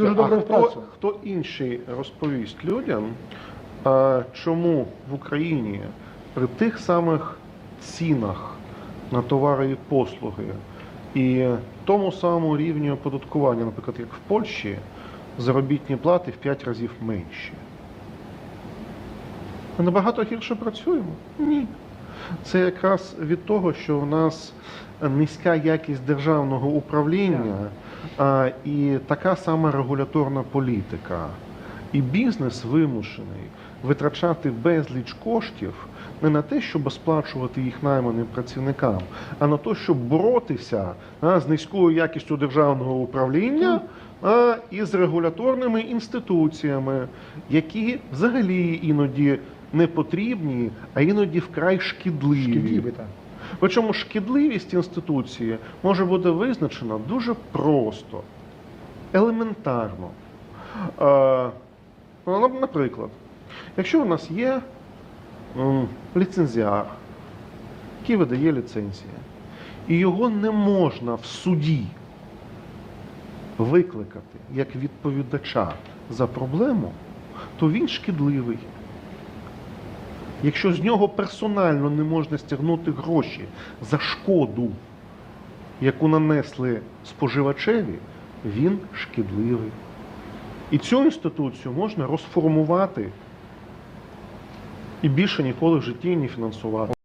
Дуже а добра хто, хто інший розповість людям, а, чому в Україні при тих самих цінах на товари і послуги і тому самому рівні оподаткування, наприклад, як в Польщі, заробітні плати в 5 разів менші. Ми набагато гірше працюємо? Ні. Це якраз від того, що в нас низька якість державного управління а, і така сама регуляторна політика. І бізнес вимушений витрачати безліч коштів не на те, щоб сплачувати їх найманим працівникам, а на те, щоб боротися а, з низькою якістю державного управління а, і з регуляторними інституціями, які взагалі іноді не потрібні, а іноді вкрай шкідливі. Шкідливі, так. Причому шкідливість інституції може бути визначена дуже просто, елементарно. Ну, Наприклад, якщо у нас є ліцензіар, який видає ліцензії, і його не можна в суді викликати як відповідача за проблему, то він шкідливий. Якщо з нього персонально не можна стягнути гроші за шкоду, яку нанесли споживачеві, він шкідливий. І цю інституцію можна розформувати і більше ніколи в житті не фінансувати.